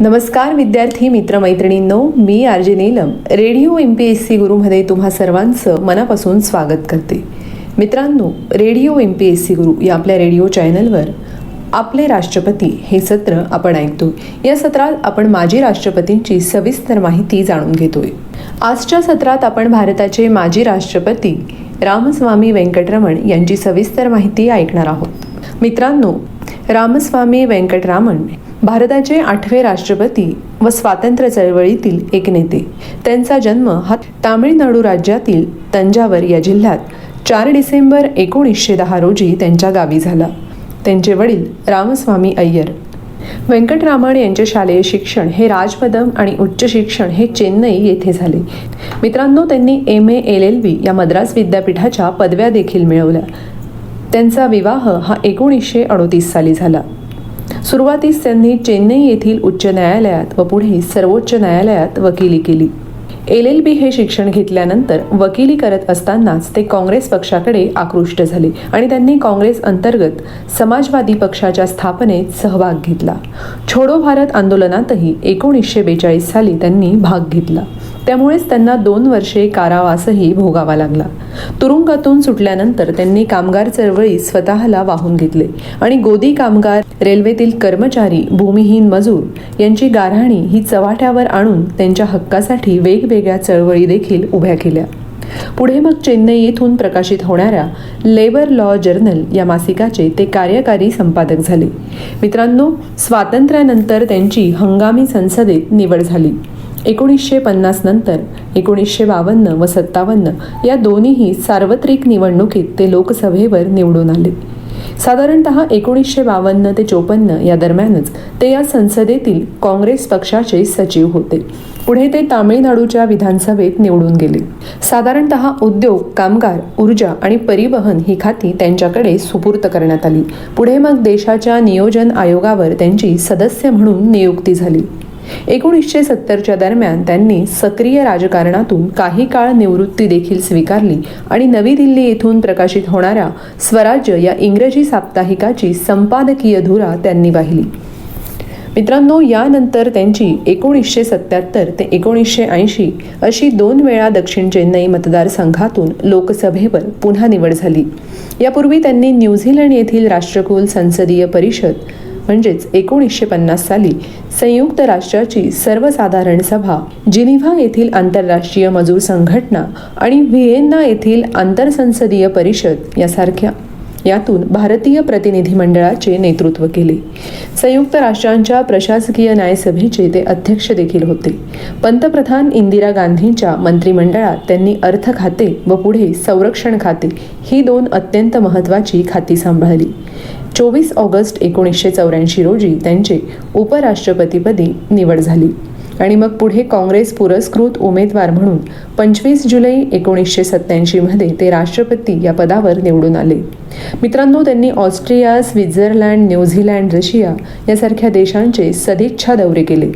नमस्कार विद्यार्थी मित्रमैत्रिणींनो मी RJ Neelam. Radio M P S C गुरुमध्ये तुम्हा सर्वांचं मनापासून स्वागत करते. मित्रांनो radio M P S C Guru या आपल्या रेडिओ चॅनलवर आपले राष्ट्रपती हे सत्र आपण ऐकतो या सत्रात आपण माजी राष्ट्रपतींची सविस्तर माहिती जाणून घेतोय. आजच्या सत्रात आपण भारताचे माजी राष्ट्रपती रामस्वामी व्यंकटरमण यांची सविस्तर माहिती ऐकणार आहोत. मित्रांनो रामस्वामी व्यंकटरामण भारताचे आठवे राष्ट्रपती व स्वातंत्र्य चळवळीतील एक नेते. त्यांचा जन्म हा तामिळनाडू राज्यातील तंजावर या जिल्ह्यात चार डिसेंबर एकोणीसशे दहा रोजी त्यांच्या गावी झाला. त्यांचे वडील रामस्वामी अय्यर. व्यंकटरामण यांचे शालेय शिक्षण हे राजपदम आणि उच्च शिक्षण हे चेन्नई येथे झाले. मित्रांनो त्यांनी M. A. L. L. B. या मद्रास विद्यापीठाच्या पदव्या देखील मिळवल्या. त्यांचा विवाह हा एकोणीसशे अडोतीस साली झाला. सुरुवातीस त्यांनी चेन्नई येथील उच्च न्यायालयात व पुढे सर्वोच्च न्यायालयात वकिली केली. एल एल बी हे शिक्षण घेतल्यानंतर वकिली करत असतानाच ते काँग्रेस पक्षाकडे आकृष्ट झाले आणि त्यांनी काँग्रेस अंतर्गत समाजवादी पक्षाच्या स्थापनेत सहभाग घेतला. छोडो भारत आंदोलनातही एकोणीसशे बेचाळीस साली त्यांनी भाग घेतला. त्यामुळेच त्यांना दोन वर्षे कारावासही भोगावा लागला. तुरुंगातून सुटल्यानंतर त्यांनी कामगार चळवळीत स्वतःला वाहून घेतले आणि गोदी कामगार रेल्वेतील कर्मचारी भूमिहीन मजूर यांची गारहाणी ही चव्हाट्यावर आणून त्यांच्या हक्कासाठी वेगवेगळ्या चळवळी देखील उभ्या केल्या. पुढे मग चेन्नई येथून प्रकाशित होणाऱ्या लेबर लॉ जर्नल या मासिकाचे ते कार्यकारी संपादक झाले. मित्रांनो स्वातंत्र्यानंतर त्यांची हंगामी संसदेत निवड झाली. एकोणीसशे पन्नास नंतर एकोणीसशे बावन्न व सत्तावन्न या दोन्हीही सार्वत्रिक निवडणुकीत ते लोकसभेवर निवडून आले. साधारणत एकोणीसशे बावन्न ते चोपन्न या दरम्यानच ते या संसदेतील काँग्रेस पक्षाचे सचिव होते. पुढे ते तामिळनाडूच्या विधानसभेत निवडून गेले. साधारणत उद्योग कामगार ऊर्जा आणि परिवहन ही खाती त्यांच्याकडे सुपूर्त करण्यात आली. पुढे मग देशाच्या नियोजन आयोगावर त्यांची सदस्य म्हणून नियुक्ती झाली. एकोणीसशे सत्तरच्या दरम्यान त्यांनी सक्रिय राजकारणातून काही काळ निवृत्ती देखील स्वीकारली आणि नवी दिल्ली येथून प्रकाशित होणाऱ्या स्वराज्य या इंग्रजी साप्ताहिकाची संपादकीय धुरा त्यांनी वाहिली. मित्रांनो यानंतर त्यांची एकोणीसशे सत्याहत्तर ते एकोणीसशे ऐंशी अशी दोन वेळा दक्षिण चेन्नई मतदारसंघातून लोकसभेवर पुन्हा निवड झाली. यापूर्वी त्यांनी न्यूझीलंड येथील राष्ट्रकुल संसदीय परिषद म्हणजेच एकोणीसशे पन्नास साली संयुक्त राष्ट्राची सर्वसाधारण सभा जिनिव्हा येथील आंतरराष्ट्रीय मजूर संघटना आणि व्हिएन्ना येथील आंतरसंसदीय परिषद यासारख्या. यातून भारतीय प्रतिनिधिमंडळाचे नेतृत्व केले. संयुक्त राष्ट्रांच्या प्रशासकीय न्यायसभेचे ते अध्यक्ष देखील होते. पंतप्रधान इंदिरा गांधींच्या मंत्रिमंडळात त्यांनी अर्थ खाते व पुढे संरक्षण खाते ही दोन अत्यंत महत्त्वाची खाती सांभाळली. चोवीस ऑगस्ट एकोणीसशे चौऱ्याऐंशी रोजी त्यांचे उपराष्ट्रपतीपदी निवड झाली. आणि मग पुढे काँग्रेस पुरस्कृत उमेदवार म्हणून पंचवीस जुलै एकोणीसशे सत्त्याऐंशीमध्ये ते राष्ट्रपती या पदावर निवडून आले. मित्रांनो त्यांनी ऑस्ट्रिया स्वित्झर्लंड न्यूझीलँड रशिया यासारख्या देशांचे सदिच्छा दौरे केले.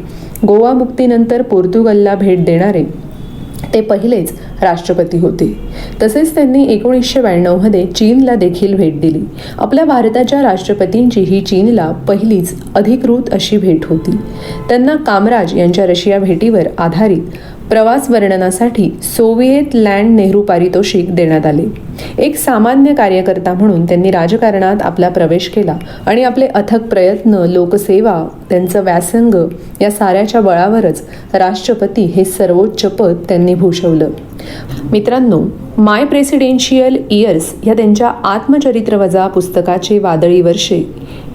गोवा मुक्तीनंतर पोर्तुगलला भेट देणारे ते पहिलेच राष्ट्रपती होते. तसेच त्यांनी एकोणीसशे ब्याण्णवमध्ये चीनला देखील भेट दिली. आपल्या भारताच्या राष्ट्रपतींची ही चीनला पहिलीच अधिकृत अशी भेट होती. त्यांना कामराज यांच्या रशिया भेटीवर आधारित प्रवास वर्णनासाठी सोव्हिएत लँड नेहरू पारितोषिक देण्यात आले. एक सामान्य कार्यकर्ता म्हणून त्यांनी राजकारणात आपला प्रवेश केला आणि आपले अथक प्रयत्न लोकसेवा त्यांचं व्यासंग या साऱ्याच्या बळावरच राष्ट्रपती हे सर्वोच्च पद त्यांनी भूषवलं. मित्रांनो माय प्रेसिडेन्शियल इयर्स या त्यांच्या आत्मचरित्रवजा पुस्तकाचे वादळी वर्षे.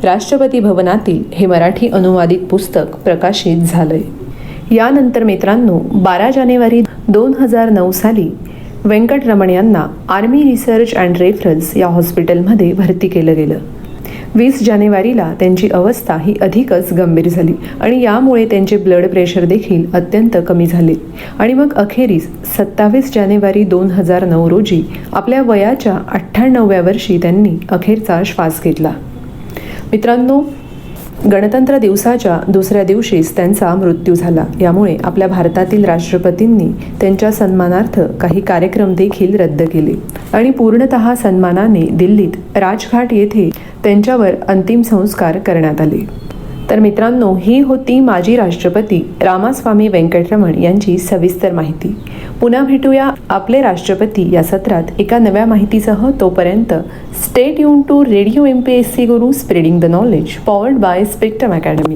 राष्ट्रपती भवनातील हे मराठी अनुवादित पुस्तक प्रकाशित झालंय. यानंतर मित्रांनो बारा जानेवारी दोन हजार नऊ साली व्यंकटरमण यांना आर्मी रिसर्च अँड रेफरन्स या हॉस्पिटलमध्ये भरती केलं गेलं. वीस जानेवारीला त्यांची अवस्था ही अधिकच गंभीर झाली आणि यामुळे त्यांचे ब्लड प्रेशर देखील अत्यंत कमी झाले. आणि मग अखेरीस सत्तावीस जानेवारी दोन हजार नऊ रोजी आपल्या वयाच्या अठ्ठ्याण्णव्या वर्षी त्यांनी अखेरचा श्वास घेतला. मित्रांनो गणतंत्र दिवसाच्या दुसऱ्या दिवशीच त्यांचा मृत्यू झाला. यामुळे आपल्या भारतातील राष्ट्रपतींनी त्यांच्या सन्मानार्थ काही कार्यक्रम देखील रद्द केले. आणि पूर्णतः सन्मानाने दिल्लीत राजघाट येथे त्यांच्यावर अंतिम संस्कार करण्यात आले. तर मित्रांनो ही होती माजी राष्ट्रपती रामास्वामी व्यंकटरमण यांची सविस्तर माहिती. पुन्हा भेटूया आपले राष्ट्रपती या सत्रात एका नव्या माहितीसह. तोपर्यंत stay tuned to radio M P S C Guru spreading the knowledge powered by Spectrum Academy